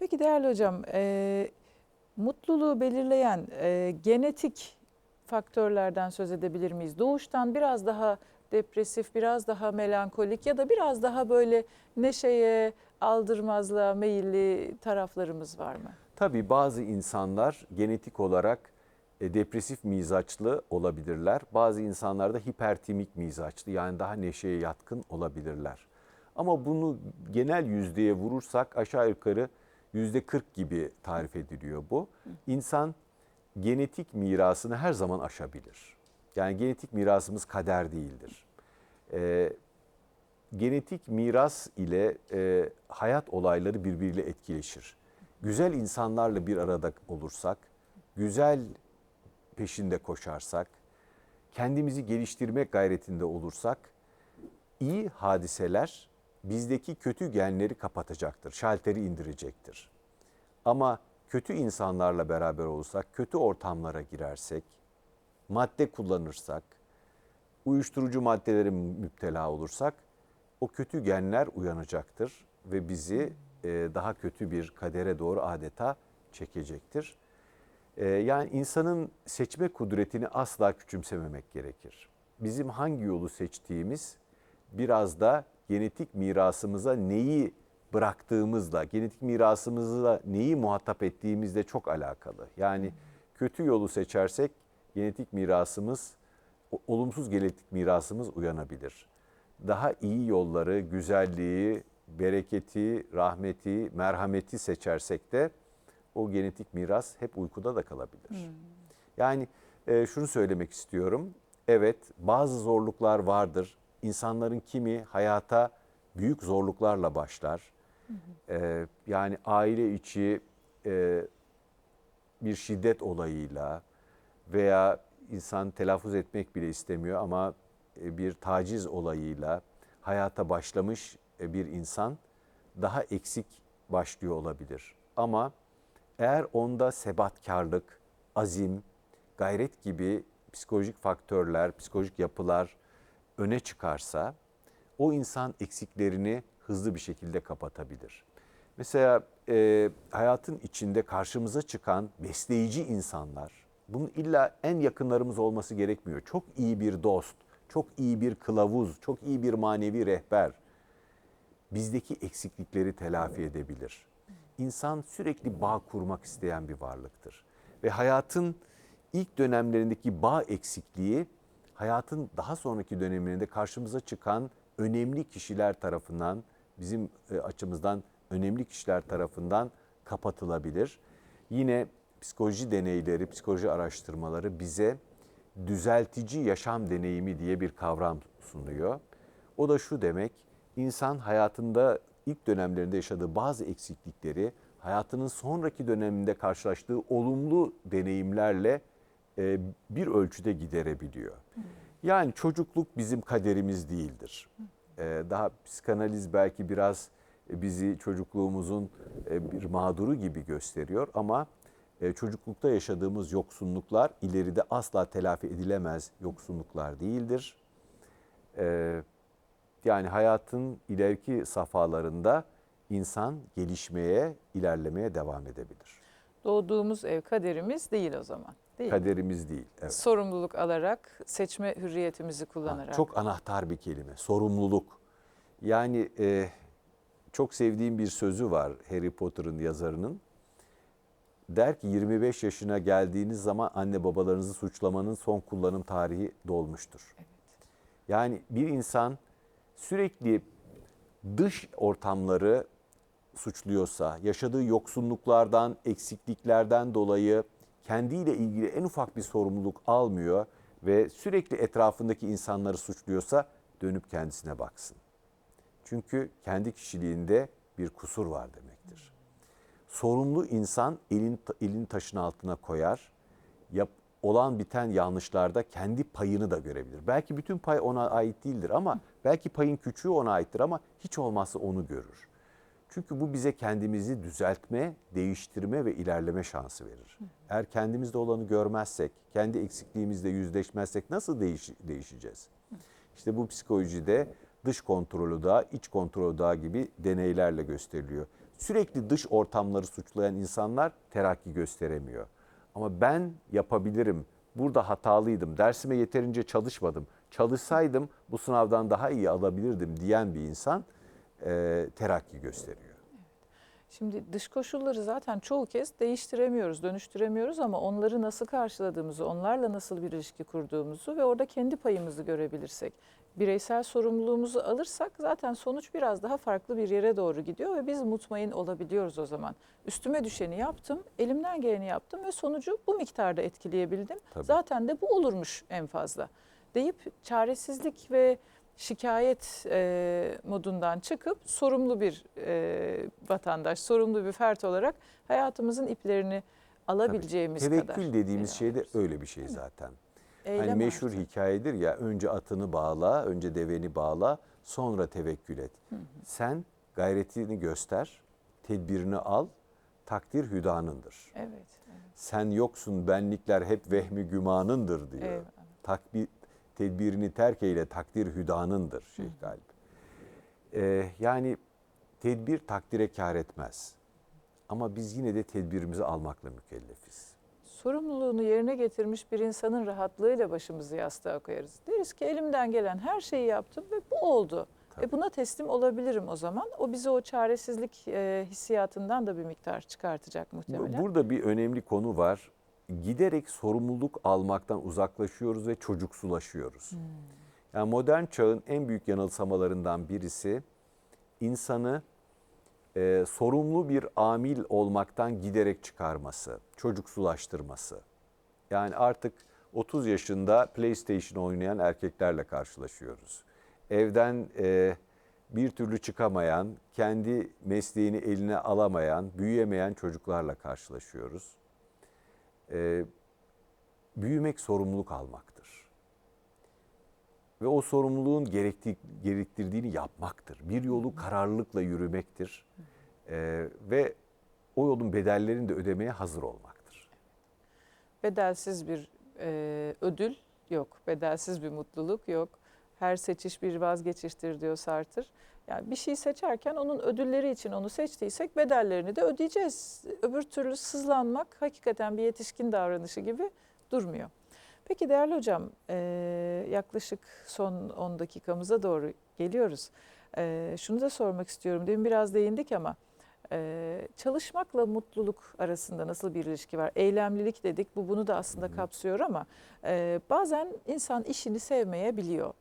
Peki değerli hocam, e, mutluluğu belirleyen e, genetik faktörlerden söz edebilir miyiz? Doğuştan biraz daha depresif, biraz daha melankolik ya da biraz daha böyle neşeye, aldırmazlığa meyilli taraflarımız var mı? Tabii bazı insanlar genetik olarak e, depresif mizaçlı olabilirler. Bazı insanlar da hipertimik mizaçlı yani daha neşeye yatkın olabilirler. Ama bunu genel yüzdeye vurursak aşağı yukarı yüzde 40 gibi tarif ediliyor bu. İnsan genetik mirasını her zaman aşabilir. Yani genetik mirasımız kader değildir. Ee, genetik miras ile e, hayat olayları birbiriyle etkileşir. Güzel insanlarla bir arada olursak, güzel peşinde koşarsak, kendimizi geliştirmek gayretinde olursak, iyi hadiseler bizdeki kötü genleri kapatacaktır, şalteri indirecektir. Ama kötü insanlarla beraber olursak, kötü ortamlara girersek, madde kullanırsak, uyuşturucu maddelere müptela olursak o kötü genler uyanacaktır ve bizi e, daha kötü bir kadere doğru adeta çekecektir. E, yani insanın seçme kudretini asla küçümsememek gerekir. Bizim hangi yolu seçtiğimiz biraz da genetik mirasımıza neyi bıraktığımızla, genetik mirasımızla neyi muhatap ettiğimizle çok alakalı. Yani kötü yolu seçersek genetik mirasımız, olumsuz genetik mirasımız uyanabilir. Daha iyi yolları, güzelliği, bereketi, rahmeti, merhameti seçersek de o genetik miras hep uykuda da kalabilir. Yani e, şunu söylemek istiyorum. Evet bazı zorluklar vardır. İnsanların kimi hayata büyük zorluklarla başlar. E, yani aile içi e, bir şiddet olayıyla veya insan telaffuz etmek bile istemiyor ama e, bir taciz olayıyla hayata başlamış e, bir insan daha eksik başlıyor olabilir. Ama eğer onda sebatkarlık, azim, gayret gibi psikolojik faktörler, psikolojik yapılar öne çıkarsa o insan eksiklerini hızlı bir şekilde kapatabilir. Mesela e, hayatın içinde karşımıza çıkan besleyici insanlar, bunun illa en yakınlarımız olması gerekmiyor. Çok iyi bir dost, çok iyi bir kılavuz, çok iyi bir manevi rehber bizdeki eksiklikleri telafi edebilir. İnsan sürekli bağ kurmak isteyen bir varlıktır. Ve hayatın ilk dönemlerindeki bağ eksikliği hayatın daha sonraki dönemlerinde karşımıza çıkan önemli kişiler tarafından bizim e, açımızdan önemli kişiler tarafından kapatılabilir. Yine psikoloji deneyleri, psikoloji araştırmaları bize düzeltici yaşam deneyimi diye bir kavram sunuyor. O da şu demek, insan hayatında ilk dönemlerinde yaşadığı bazı eksiklikleri hayatının sonraki döneminde karşılaştığı olumlu deneyimlerle e, bir ölçüde giderebiliyor. Yani çocukluk bizim kaderimiz değildir. E, daha psikanaliz belki biraz bizi çocukluğumuzun e, bir mağduru gibi gösteriyor ama çocuklukta yaşadığımız yoksunluklar ileride asla telafi edilemez yoksunluklar değildir. Yani hayatın ileriki safhalarında insan gelişmeye, ilerlemeye devam edebilir. Doğduğumuz ev kaderimiz değil o zaman. Değil mi? Kaderimiz değil. Evet. Sorumluluk alarak, seçme hürriyetimizi Ha, kullanarak. Çok anahtar bir kelime. Sorumluluk. Yani e, çok sevdiğim bir sözü var Harry Potter'ın yazarının. Der ki 25 yaşına geldiğiniz zaman anne babalarınızı suçlamanın son kullanım tarihi dolmuştur. Evet. Yani bir insan sürekli dış ortamları suçluyorsa, yaşadığı yoksunluklardan, eksikliklerden dolayı kendiyle ilgili en ufak bir sorumluluk almıyor ve sürekli etrafındaki insanları suçluyorsa dönüp kendisine baksın. Çünkü kendi kişiliğinde bir kusur var demektir. Sorumlu insan elin, elin taşın altına koyar, yap, olan biten yanlışlarda kendi payını da görebilir. Belki bütün pay ona ait değildir ama belki payın küçüğü ona aittir ama hiç olmazsa onu görür. Çünkü bu bize kendimizi düzeltme, değiştirme ve ilerleme şansı verir. Eğer kendimizde olanı görmezsek, kendi eksikliğimizle yüzleşmezsek nasıl değiş, değişeceğiz? İşte bu psikolojide dış kontrolü daha, iç kontrolü daha gibi deneylerle gösteriliyor. Sürekli dış ortamları suçlayan insanlar terakki gösteremiyor. Ama ben yapabilirim, burada hatalıydım, dersime yeterince çalışmadım, çalışsaydım bu sınavdan daha iyi alabilirdim diyen bir insan e, terakki gösteriyor. Şimdi dış koşulları zaten çoğu kez değiştiremiyoruz, dönüştüremiyoruz ama onları nasıl karşıladığımızı, onlarla nasıl bir ilişki kurduğumuzu ve orada kendi payımızı görebilirsek, bireysel sorumluluğumuzu alırsak zaten sonuç biraz daha farklı bir yere doğru gidiyor ve biz mutmain olabiliyoruz o zaman. Üstüme düşeni yaptım, elimden geleni yaptım ve sonucu bu miktarda etkileyebildim. Tabii. Zaten de bu olurmuş en fazla deyip çaresizlik ve şikayet e, modundan çıkıp sorumlu bir e, vatandaş, sorumlu bir fert olarak hayatımızın iplerini alabileceğimiz Tevekkül kadar. dediğimiz ele şey de öyle bir şey zaten. Eylem hani meşhur artı. hikayedir ya önce atını bağla, önce deveni bağla, sonra tevekkül et. Sen gayretini göster, tedbirini al, takdir hüdanındır. Evet. evet. Sen yoksun benlikler hep vehmi gümanındır diyor. Eyvallah. Takbir, tedbirini terk eyle takdir hüdanındır Şeyh Galip. Ee, yani tedbir takdire kar etmez. Ama biz yine de tedbirimizi almakla mükellefiz. Sorumluluğunu yerine getirmiş bir insanın rahatlığıyla başımızı yastığa koyarız. Deriz ki elimden gelen her şeyi yaptım ve bu oldu. Tabii. E buna teslim olabilirim o zaman. O bizi o çaresizlik e, hissiyatından da bir miktar çıkartacak muhtemelen. Burada bir önemli konu var. Giderek sorumluluk almaktan uzaklaşıyoruz ve çocuksulaşıyoruz. Yani modern çağın en büyük yanılsamalarından birisi insanı e, sorumlu bir amil olmaktan giderek çıkarması, çocuksulaştırması. Yani artık 30 yaşında PlayStation oynayan erkeklerle karşılaşıyoruz. Evden e, bir türlü çıkamayan, kendi mesleğini eline alamayan, büyüyemeyen çocuklarla karşılaşıyoruz. E, büyümek sorumluluk almaktır. Ve o sorumluluğun gerekti- gerektirdiğini yapmaktır. Bir yolu kararlılıkla yürümektir. E, ve o yolun bedellerini de ödemeye hazır olmaktır. Bedelsiz bir e, ödül yok. Bedelsiz bir mutluluk yok. Her seçiş bir vazgeçiştir diyor Sartre. Yani bir şey seçerken onun ödülleri için onu seçtiysek bedellerini de ödeyeceğiz. Öbür türlü sızlanmak hakikaten bir yetişkin davranışı gibi durmuyor. Peki değerli hocam e, yaklaşık son 10 dakikamıza doğru geliyoruz. E, şunu da sormak istiyorum. Demin biraz değindik ama ee, çalışmakla mutluluk arasında nasıl bir ilişki var? Eylemlilik dedik, bu bunu da aslında kapsıyor ama e, bazen insan işini sevmeyebiliyor.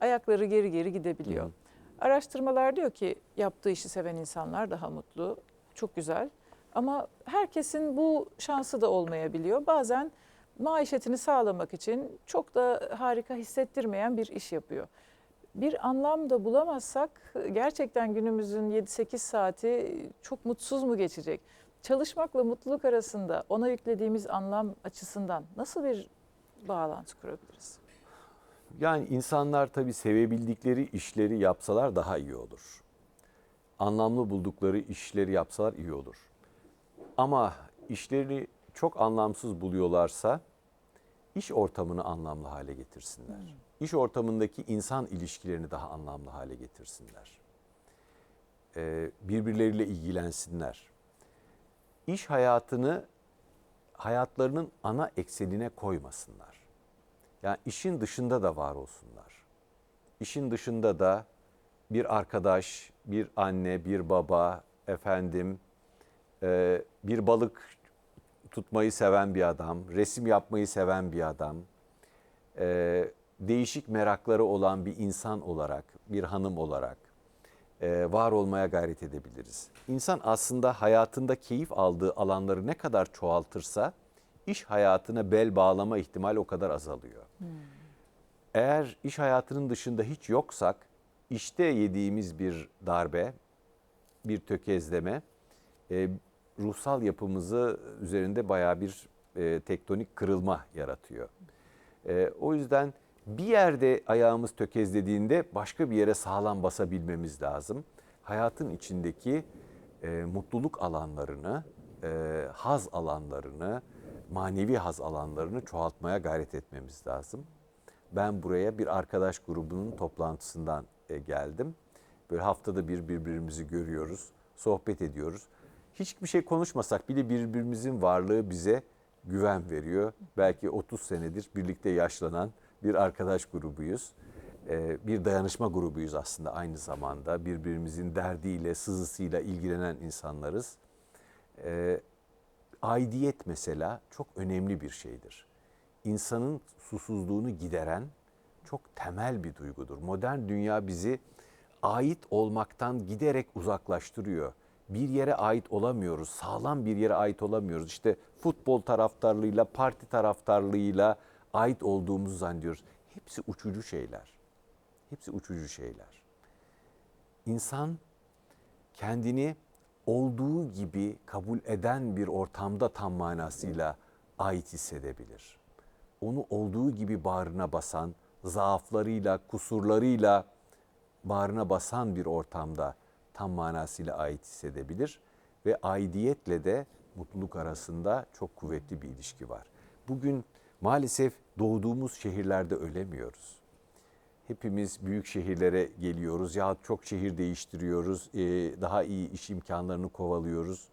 Ayakları geri geri gidebiliyor. Hı. Araştırmalar diyor ki yaptığı işi seven insanlar daha mutlu, çok güzel. Ama herkesin bu şansı da olmayabiliyor. Bazen maişetini sağlamak için çok da harika hissettirmeyen bir iş yapıyor bir anlam da bulamazsak gerçekten günümüzün 7-8 saati çok mutsuz mu geçecek? Çalışmakla mutluluk arasında ona yüklediğimiz anlam açısından nasıl bir bağlantı kurabiliriz? Yani insanlar tabii sevebildikleri işleri yapsalar daha iyi olur. Anlamlı buldukları işleri yapsalar iyi olur. Ama işlerini çok anlamsız buluyorlarsa iş ortamını anlamlı hale getirsinler. İş ortamındaki insan ilişkilerini daha anlamlı hale getirsinler. Ee, birbirleriyle ilgilensinler. İş hayatını hayatlarının ana eksenine koymasınlar. Yani işin dışında da var olsunlar. İşin dışında da bir arkadaş, bir anne, bir baba, efendim, e, bir balık tutmayı seven bir adam, resim yapmayı seven bir adam, e, değişik merakları olan bir insan olarak, bir hanım olarak e, var olmaya gayret edebiliriz. İnsan aslında hayatında keyif aldığı alanları ne kadar çoğaltırsa iş hayatına bel bağlama ihtimali o kadar azalıyor. Eğer iş hayatının dışında hiç yoksak işte yediğimiz bir darbe, bir tökezleme e, ruhsal yapımızı üzerinde baya bir e, tektonik kırılma yaratıyor. E, o yüzden bir yerde ayağımız tökezlediğinde başka bir yere sağlam basabilmemiz lazım. Hayatın içindeki e, mutluluk alanlarını, e, haz alanlarını, manevi haz alanlarını çoğaltmaya gayret etmemiz lazım. Ben buraya bir arkadaş grubunun toplantısından e, geldim. Böyle haftada bir birbirimizi görüyoruz. sohbet ediyoruz. Hiçbir şey konuşmasak bile birbirimizin varlığı bize güven veriyor. Belki 30 senedir birlikte yaşlanan bir arkadaş grubuyuz. Ee, Bir dayanışma grubuyuz aslında aynı zamanda. Birbirimizin derdiyle, sızısıyla ilgilenen insanlarız. Aidiyet mesela çok önemli bir şeydir. İnsanın susuzluğunu gideren çok temel bir duygudur. Modern dünya bizi ait olmaktan giderek uzaklaştırıyor. Bir yere ait olamıyoruz, sağlam bir yere ait olamıyoruz. İşte futbol taraftarlığıyla, parti taraftarlığıyla ait olduğumuzu zannediyoruz. Hepsi uçucu şeyler. Hepsi uçucu şeyler. İnsan kendini olduğu gibi kabul eden bir ortamda tam manasıyla ait hissedebilir. Onu olduğu gibi bağrına basan, zaaflarıyla, kusurlarıyla bağrına basan bir ortamda tam manasıyla ait hissedebilir ve aidiyetle de mutluluk arasında çok kuvvetli bir ilişki var. Bugün maalesef doğduğumuz şehirlerde ölemiyoruz hepimiz büyük şehirlere geliyoruz ya çok şehir değiştiriyoruz, e, daha iyi iş imkanlarını kovalıyoruz.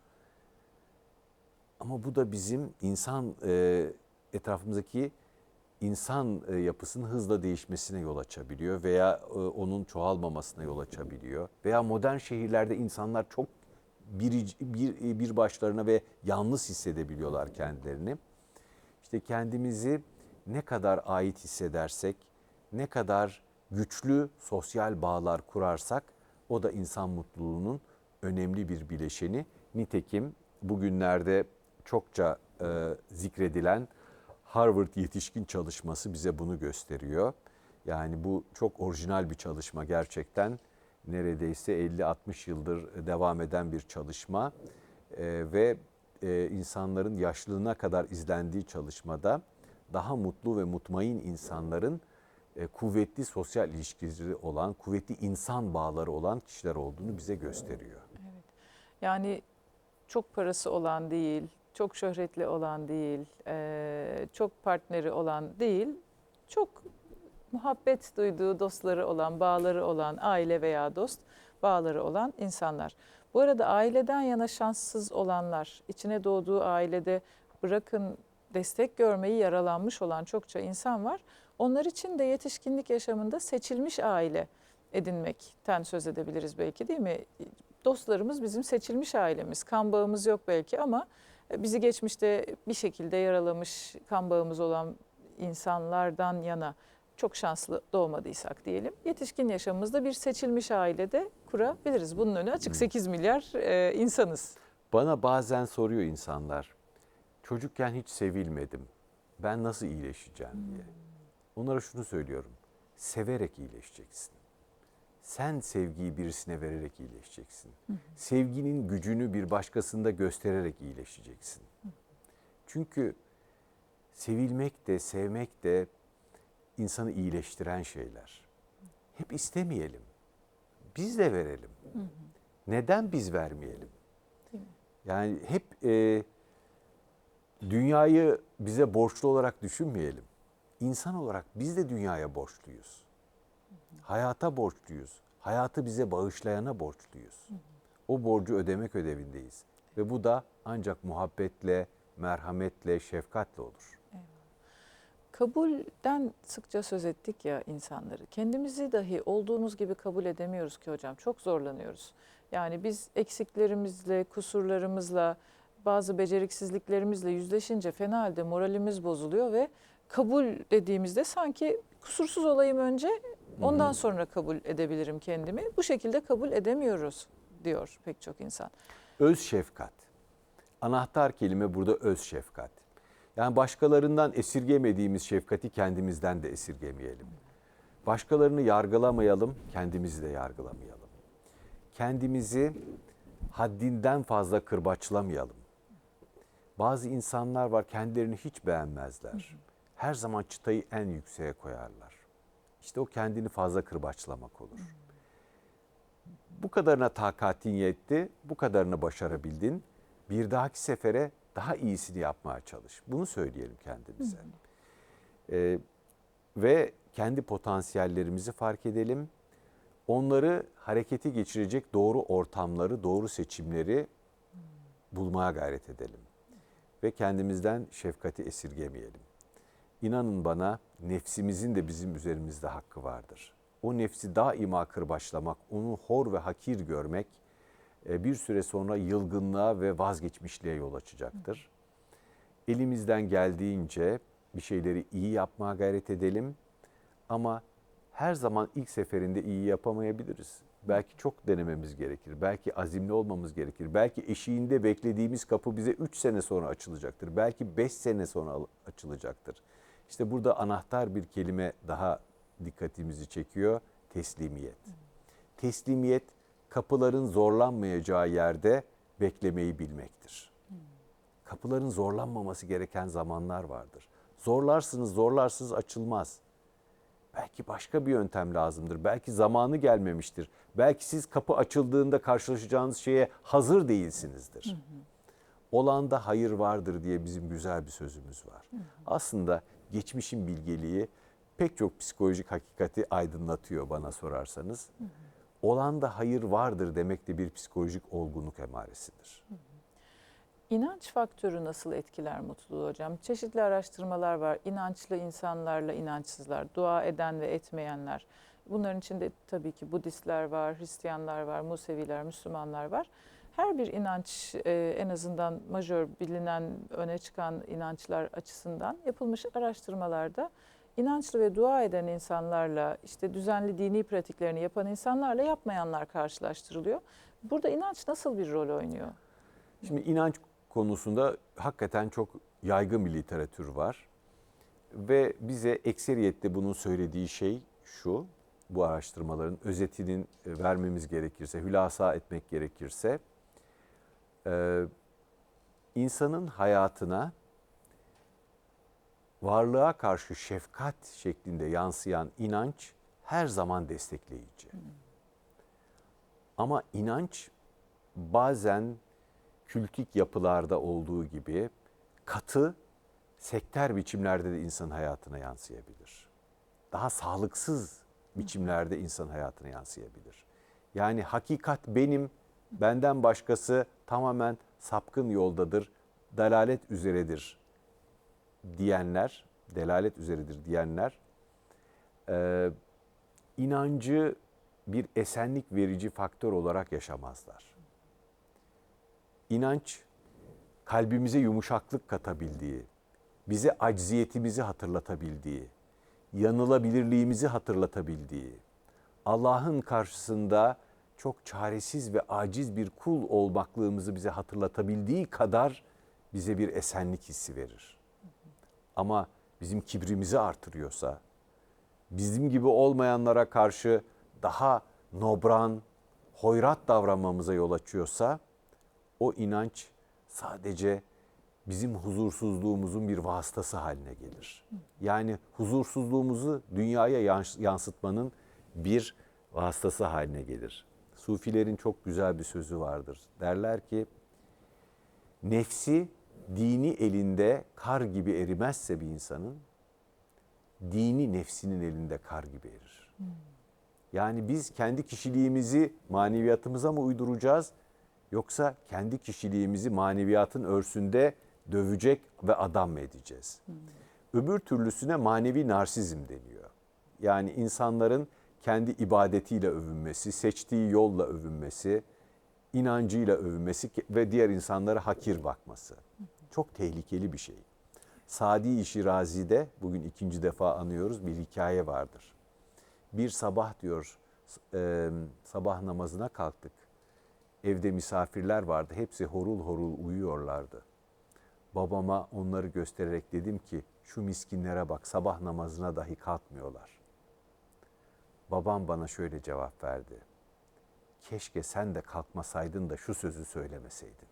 Ama bu da bizim insan e, etrafımızdaki insan e, yapısının hızla değişmesine yol açabiliyor veya onun çoğalmamasına yol açabiliyor. Veya modern şehirlerde insanlar çok bir, bir, bir başlarına ve yalnız hissedebiliyorlar kendilerini. İşte kendimizi ne kadar ait hissedersek, ne kadar güçlü sosyal bağlar kurarsak o da insan mutluluğunun önemli bir bileşeni. Nitekim bugünlerde çokça e, zikredilen Harvard yetişkin çalışması bize bunu gösteriyor. Yani bu çok orijinal bir çalışma gerçekten. Neredeyse 50-60 yıldır devam eden bir çalışma E, ve e, insanların yaşlılığına kadar izlendiği çalışmada daha mutlu ve mutmain insanların kuvvetli sosyal ilişkileri olan, kuvvetli insan bağları olan kişiler olduğunu bize gösteriyor. Yani çok parası olan değil, çok şöhretli olan değil, eee, çok partneri olan değil, çok muhabbet duyduğu dostları olan, bağları olan, aile veya dost bağları olan insanlar. Bu arada aileden yana şanssız olanlar, içine doğduğu ailede bırakın destek görmeyi yaralanmış olan çokça insan var. Onlar için de yetişkinlik yaşamında seçilmiş aile edinmekten söz edebiliriz belki değil mi? Dostlarımız bizim seçilmiş ailemiz. Kan bağımız yok belki ama bizi geçmişte bir şekilde yaralamış kan bağımız olan insanlardan yana çok şanslı doğmadıysak diyelim. Yetişkin yaşamımızda bir seçilmiş ailede kurabiliriz. Bunun önü açık 8 milyar e, insanız. Bana bazen soruyor insanlar, çocukken hiç sevilmedim, ben nasıl iyileşeceğim diye. Onlara şunu söylüyorum, severek iyileşeceksin. Sen sevgiyi birisine vererek iyileşeceksin. Sevginin gücünü bir başkasında göstererek iyileşeceksin. Çünkü sevilmek de sevmek de insanı iyileştiren şeyler. Hep istemeyelim. Biz de verelim. Neden biz vermeyelim? Yani hep e, dünyayı bize borçlu olarak düşünmeyelim. İnsan olarak biz de dünyaya borçluyuz. Hayata borçluyuz. Hayatı bize bağışlayana borçluyuz. O borcu ödemek ödevindeyiz. Ve bu da ancak muhabbetle, merhametle, şefkatle olur. Kabulden sıkça söz ettik ya insanları. Kendimizi dahi olduğumuz gibi kabul edemiyoruz ki hocam. Çok zorlanıyoruz. Yani biz eksiklerimizle, kusurlarımızla, bazı beceriksizliklerimizle yüzleşince fena halde moralimiz bozuluyor ve kabul dediğimizde sanki kusursuz olayım önce ondan sonra kabul edebilirim kendimi. Bu şekilde kabul edemiyoruz diyor pek çok insan. Öz şefkat. Anahtar kelime burada öz şefkat. Yani başkalarından esirgemediğimiz şefkati kendimizden de esirgemeyelim. Başkalarını yargılamayalım, kendimizi de yargılamayalım. Kendimizi haddinden fazla kırbaçlamayalım. Bazı insanlar var kendilerini hiç beğenmezler. Her zaman çıtayı en yükseğe koyarlar. İşte o kendini fazla kırbaçlamak olur. Bu kadarına takatin yetti, bu kadarını başarabildin. Bir dahaki sefere daha iyisini yapmaya çalış. Bunu söyleyelim kendimize. Ee, ve kendi potansiyellerimizi fark edelim. onları harekete geçirecek doğru ortamları, doğru seçimleri bulmaya gayret edelim. Ve kendimizden şefkati esirgemeyelim. İnanın bana nefsimizin de bizim üzerimizde hakkı vardır. O nefsi daima kırbaçlamak, onu hor ve hakir görmek e, bir süre sonra yılgınlığa ve vazgeçmişliğe yol açacaktır. Elimizden geldiğince bir şeyleri iyi yapmaya gayret edelim. Ama her zaman ilk seferinde iyi yapamayabiliriz. Belki çok denememiz gerekir. Belki azimli olmamız gerekir. Belki eşiğinde beklediğimiz kapı bize 3 sene sonra açılacaktır. Belki 5 sene sonra açılacaktır. İşte burada anahtar bir kelime daha dikkatimizi çekiyor. Teslimiyet. Teslimiyet kapıların zorlanmayacağı yerde beklemeyi bilmektir. Kapıların zorlanmaması gereken zamanlar vardır. Zorlarsınız, zorlarsınız açılmaz. Belki başka bir yöntem lazımdır. Belki zamanı gelmemiştir. Belki siz kapı açıldığında karşılaşacağınız şeye hazır değilsinizdir. Olanda hayır vardır diye bizim güzel bir sözümüz var. Aslında geçmişin bilgeliği pek çok psikolojik hakikati aydınlatıyor bana sorarsanız. Olanda hayır vardır demek de bir psikolojik olgunluk emaresidir. İnanç faktörü nasıl etkiler mutluluğu hocam? Çeşitli araştırmalar var. İnançlı insanlarla inançsızlar, dua eden ve etmeyenler. Bunların içinde tabii ki Budistler var, Hristiyanlar var, Museviler, Müslümanlar var. Her bir inanç e, en azından majör bilinen öne çıkan inançlar açısından yapılmış araştırmalarda inançlı ve dua eden insanlarla işte düzenli dini pratiklerini yapan insanlarla yapmayanlar karşılaştırılıyor. Burada inanç nasıl bir rol oynuyor? Şimdi inanç konusunda hakikaten çok yaygın bir literatür var. Ve bize ekseriyette bunun söylediği şey şu, bu araştırmaların özetinin e, vermemiz gerekirse, hülasa etmek gerekirse, e, insanın hayatına varlığa karşı şefkat şeklinde yansıyan inanç her zaman destekleyici. Ama inanç bazen kültik yapılarda olduğu gibi katı, sekter biçimlerde de insan hayatına yansıyabilir. Daha sağlıksız biçimlerde insan hayatına yansıyabilir. Yani hakikat benim, benden başkası tamamen sapkın yoldadır, dalalet üzeredir diyenler, delalet üzeredir diyenler, e, inancı bir esenlik verici faktör olarak yaşamazlar. İnanç kalbimize yumuşaklık katabildiği, bize acziyetimizi hatırlatabildiği, yanılabilirliğimizi hatırlatabildiği, Allah'ın karşısında çok çaresiz ve aciz bir kul olmaklığımızı bize hatırlatabildiği kadar bize bir esenlik hissi verir. Ama bizim kibrimizi artırıyorsa, bizim gibi olmayanlara karşı daha nobran, hoyrat davranmamıza yol açıyorsa o inanç sadece bizim huzursuzluğumuzun bir vasıtası haline gelir. Yani huzursuzluğumuzu dünyaya yans- yansıtmanın bir vasıtası haline gelir. Sufilerin çok güzel bir sözü vardır. Derler ki nefsi dini elinde kar gibi erimezse bir insanın dini nefsinin elinde kar gibi erir. Yani biz kendi kişiliğimizi maneviyatımıza mı uyduracağız yoksa kendi kişiliğimizi maneviyatın örsünde dövecek ve adam mı edeceğiz? Öbür türlüsüne manevi narsizm deniyor. Yani insanların kendi ibadetiyle övünmesi, seçtiği yolla övünmesi, inancıyla övünmesi ve diğer insanlara hakir bakması. Çok tehlikeli bir şey. Sadi Şirazi'de bugün ikinci defa anıyoruz bir hikaye vardır. Bir sabah diyor e, sabah namazına kalktık. Evde misafirler vardı. Hepsi horul horul uyuyorlardı. Babama onları göstererek dedim ki şu miskinlere bak sabah namazına dahi kalkmıyorlar. Babam bana şöyle cevap verdi. Keşke sen de kalkmasaydın da şu sözü söylemeseydin.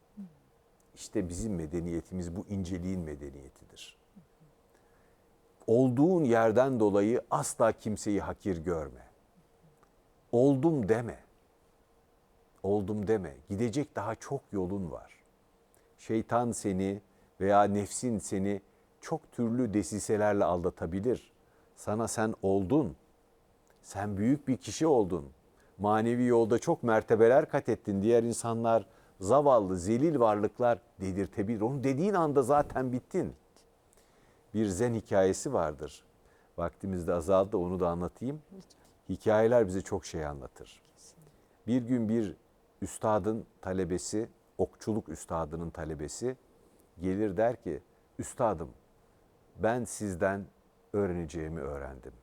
İşte bizim medeniyetimiz bu inceliğin medeniyetidir. Olduğun yerden dolayı asla kimseyi hakir görme. Oldum deme. Oldum deme. Gidecek daha çok yolun var. Şeytan seni veya nefsin seni çok türlü desiselerle aldatabilir. Sana sen oldun. Sen büyük bir kişi oldun. manevi yolda çok mertebeler kat ettin. Diğer insanlar zavallı, zelil varlıklar dedirtebilir. Onu dediğin anda zaten bittin. Bir zen hikayesi vardır. Vaktimiz de azaldı onu da anlatayım. Hikayeler bize çok şey anlatır. Bir gün bir üstadın talebesi, okçuluk üstadının talebesi gelir der ki, üstadım ben sizden öğreneceğimi öğrendim.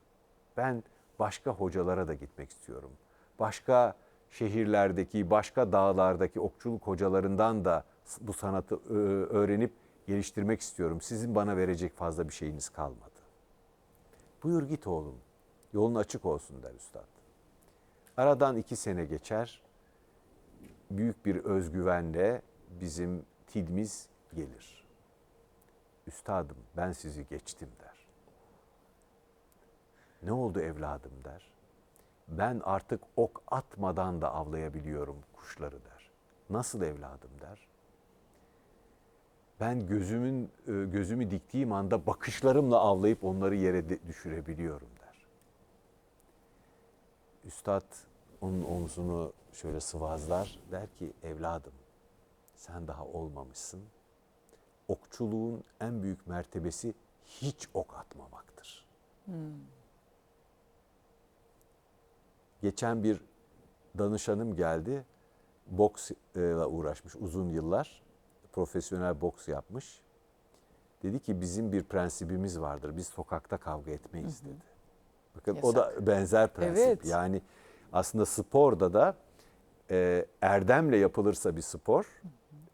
Ben başka hocalara da gitmek istiyorum. Başka şehirlerdeki, başka dağlardaki okçuluk hocalarından da bu sanatı öğrenip geliştirmek istiyorum. Sizin bana verecek fazla bir şeyiniz kalmadı. Buyur git oğlum. Yolun açık olsun der üstad. Aradan iki sene geçer. Büyük bir özgüvenle bizim tilmiz gelir. Üstadım ben sizi geçtim der. Ne oldu evladım der. Ben artık ok atmadan da avlayabiliyorum kuşları der. Nasıl evladım der. Ben gözümün e, gözümü diktiğim anda bakışlarımla avlayıp onları yere düşürebiliyorum der. Üstad onun omzunu şöyle sıvazlar der ki evladım sen daha olmamışsın. Okçuluğun en büyük mertebesi hiç ok atmamaktır. Geçen bir danışanım geldi. Boksla uğraşmış uzun yıllar. Profesyonel boks yapmış. Dedi ki bizim bir prensibimiz vardır. Biz sokakta kavga etmeyiz dedi. Bakın o da benzer prensip. Evet. Yani aslında sporda da e, erdemle yapılırsa bir spor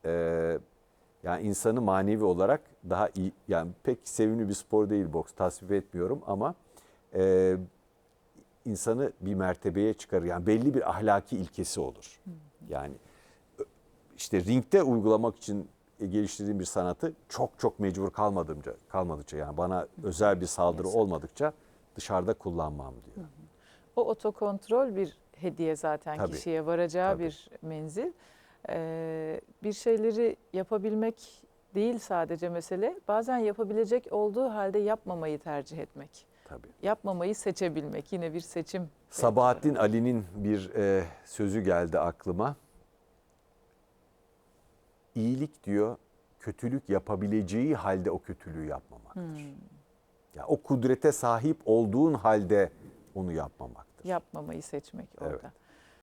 e, yani insanı manevi olarak daha iyi yani pek sevimli bir spor değil boks tasvip etmiyorum ama e, insanı bir mertebeye çıkarır. Yani belli bir ahlaki ilkesi olur. Yani işte ringde uygulamak için geliştirdiğim bir sanatı çok çok mecbur kalmadımca kalmadıkça yani bana özel bir saldırı olmadıkça dışarıda kullanmam diyor. O otokontrol bir hediye zaten Tabii, kişiye varacağı tabii. bir menzil. Ee, bir şeyleri yapabilmek değil sadece mesele. Bazen yapabilecek olduğu halde yapmamayı tercih etmek. Tabii. Yapmamayı seçebilmek. Yine bir seçim. Sabahattin Ali'nin bir e, sözü geldi aklıma. İyilik diyor, kötülük yapabileceği halde o kötülüğü yapmamaktır. Ya o kudrete sahip olduğun halde onu yapmamaktır. Yapmamayı seçmek orada. Evet.